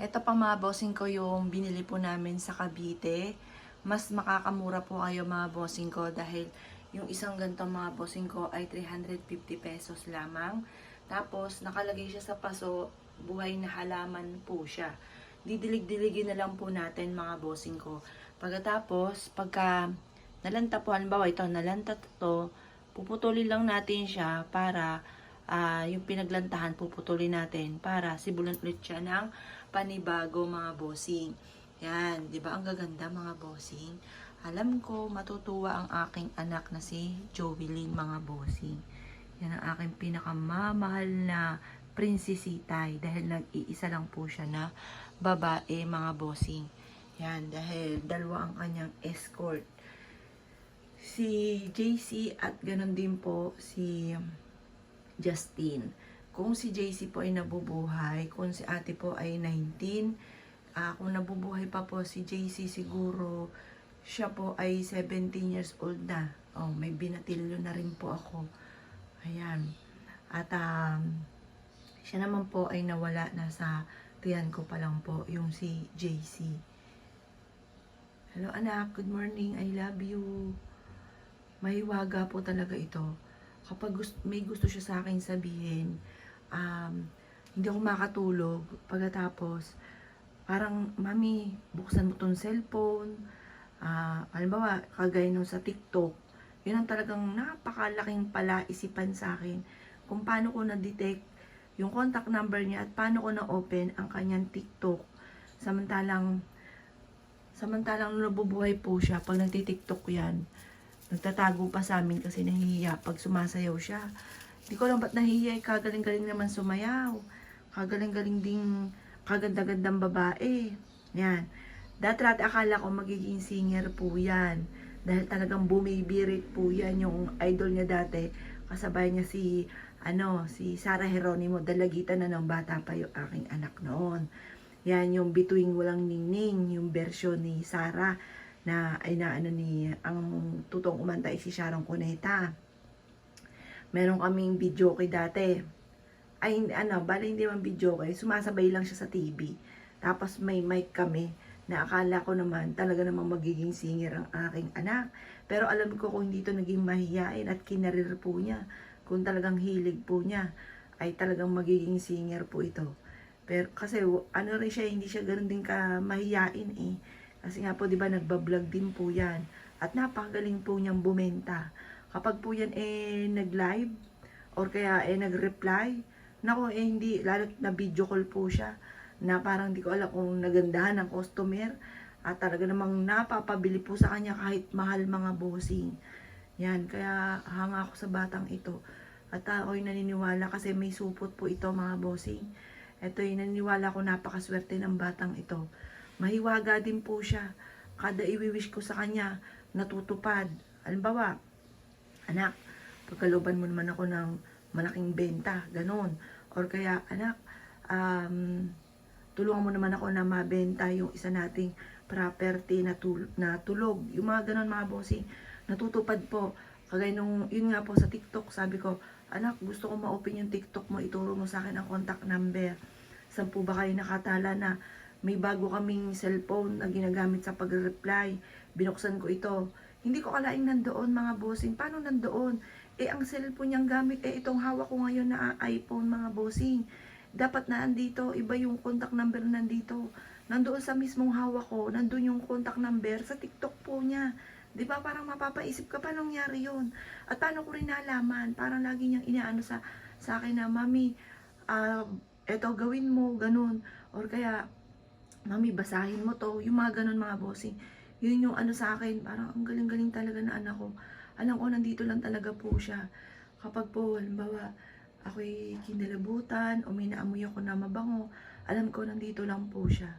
Ito pa mga bossing ko yung binili po namin sa Cavite. Mas makakamura po kayo mga bossing ko dahil yung isang ganito mga bossing ko ay 350 pesos lamang. Tapos nakalagay siya sa paso, buhay na halaman po siya. Didilig-diligin na lang po natin mga bossing ko. Pagkatapos, pagka nalanta po, halimbawa ito, nalanta to, puputulin lang natin siya para ah, yung pinaglantahan puputulin natin para sibulan ulit siya ng panibago mga bossing. Yan, 'di ba ang gaganda mga bossing? Alam ko matutuwa ang aking anak na si Jovelyn mga bossing. Yan ang aking pinakamamahal na prinsesitay dahil nag-iisa lang po siya na babae mga bossing. Yan, dahil dalawa ang kanyang escort. Si JC at ganon din po si Justin. Kung si JC po ay nabubuhay, kung si ate po ay 19, ah, kung nabubuhay pa po si JC siguro, siya po ay 17 years old na. Oh, may binatilyo na rin po ako. Ayan. At um, siya naman po ay nawala na sa tiyan ko pa lang po, yung si JC. Hello anak, good morning, I love you. Mahiwaga po talaga ito kapag gusto, may gusto siya sa akin sabihin, um, hindi ako makatulog, pagkatapos, parang, mami, buksan mo tong cellphone, ah, halimbawa, kagaya nung sa TikTok, yun ang talagang napakalaking palaisipan sa akin, kung paano ko na-detect yung contact number niya at paano ko na-open ang kanyang TikTok. Samantalang, samantalang nabubuhay po siya, pag nagtitiktok yan, Nagtatago pa sa amin kasi nahihiya pag sumasayaw siya. Hindi ko alam ba't nahihiya, kagaling-galing naman sumayaw. Kagaling-galing ding kaganda-gandang babae. Yan. Dati-dati akala ko magiging singer po yan. Dahil talagang bumibirit po yan yung idol niya dati. Kasabay niya si, ano, si Sarah Geronimo. Dalagitan na ng bata pa yung aking anak noon. Yan yung Bituing Walang Ningning, yung version ni Sarah na ay na ano ni ang tutong umantay si Sharon Cuneta. Meron kaming video kay dati. Ay ano, bali hindi man video kay, sumasabay lang siya sa TV. Tapos may mic kami na akala ko naman talaga namang magiging singer ang aking anak. Pero alam ko kung hindi to naging mahihain at kinarir po niya, kung talagang hilig po niya, ay talagang magiging singer po ito. Pero kasi ano rin siya, hindi siya ganoon din ka mahihain eh. Kasi nga po, di ba, nagbablog din po yan. At napakagaling po niyang bumenta. Kapag po yan eh nag-live, or kaya eh nag-reply, nako eh hindi, lalo na video call po siya, na parang di ko alam kung nagandahan ng customer, at talaga namang napapabili po sa kanya kahit mahal mga bossing. Yan, kaya hanga ako sa batang ito. At ako'y naniniwala kasi may supot po ito mga bossing. Ito'y naniniwala ko napakaswerte ng batang ito. Mahiwaga din po siya. Kada iwiwish ko sa kanya, natutupad. Halimbawa, anak, pagkaluban mo naman ako ng malaking benta, ganon. Or kaya, anak, um, tulungan mo naman ako na mabenta yung isa nating property na, tul- na tulog. Yung mga ganon mga bossing, natutupad po. Kagaya nung, yun nga po sa TikTok, sabi ko, anak, gusto ko ma-open yung TikTok mo, ituro mo sa akin ang contact number. Saan po ba kayo nakatala na may bago kaming cellphone na ginagamit sa pag-reply. Binuksan ko ito. Hindi ko kalaing nandoon mga bossing. Paano nandoon? Eh, ang cellphone niyang gamit, eh, itong hawak ko ngayon na iPhone mga bossing. Dapat na andito, iba yung contact number nandito. Nandoon sa mismong hawak ko, nandun yung contact number sa TikTok po niya. Di ba parang mapapaisip ka pa nangyari yun? At paano ko rin nalaman? Parang lagi niyang inaano sa, sa akin na, Mami, ah, eto gawin mo, ganun. Or kaya, Mami, basahin mo to. Yung mga ganun mga bossing. Yun yung ano sa akin. Parang ang galing-galing talaga na anak ko. Alam ko, nandito lang talaga po siya. Kapag po, halimbawa, ako'y kinalabutan o may naamoy ako na mabango, alam ko, nandito lang po siya.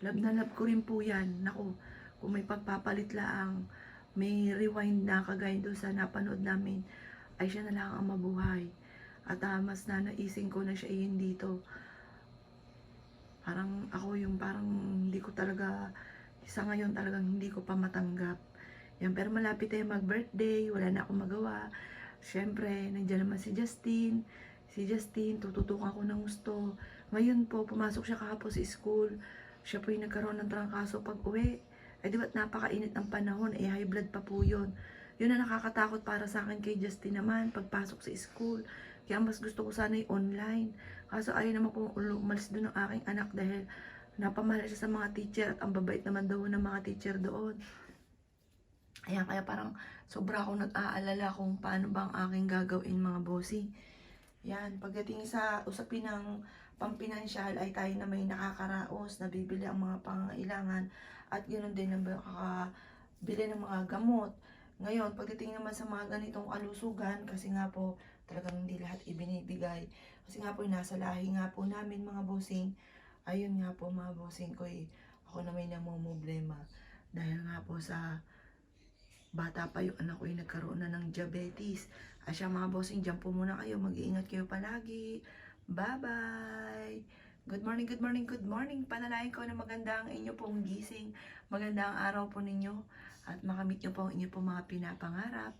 Love na love ko rin po yan. Naku, kung may pagpapalit lang, may rewind na kagaya doon sa napanood namin, ay siya na lang ang mabuhay. At ah, mas nanaisin ko na siya yun dito parang ako yung parang hindi ko talaga sa ngayon talagang hindi ko pa matanggap yan pero malapit tayo mag birthday wala na akong magawa syempre nandiyan naman si Justin si Justin tututukan ko ng gusto Ngayon po, pumasok siya kahapon sa school. Siya po yung nagkaroon ng trangkaso pag uwi. Eh di ba't napakainit ng panahon, eh high blood pa po yun. Yun na nakakatakot para sa akin kay Justin naman, pagpasok sa school. Kaya mas gusto ko sana yung online. Kaso ayaw naman kong umalis doon ng aking anak dahil napamahal siya sa mga teacher at ang babait naman daw ng mga teacher doon. Ayan, kaya parang sobra akong nag-aalala kung paano ba ang aking gagawin mga bossing. Yan, pagdating sa usapin ng pampinansyal ay tayo na may nakakaraos, nabibili ang mga pangailangan at ganoon din ang makakabili ng mga gamot. Ngayon, pagdating naman sa mga ganitong kalusugan, kasi nga po talagang hindi lahat ibinibigay. Kasi nga po nasa lahi nga po namin mga bossing. Ayun nga po mga bossing ko eh. Ako na may namumblema. Dahil nga po sa bata pa yung anak ko yung nagkaroon na ng diabetes. Asya mga bossing, dyan po muna kayo. Mag-iingat kayo palagi. Bye-bye! Good morning, good morning, good morning. Panalain ko na maganda ang inyo pong gising. Maganda ang araw po ninyo. At makamit nyo po ang inyo pong mga pinapangarap.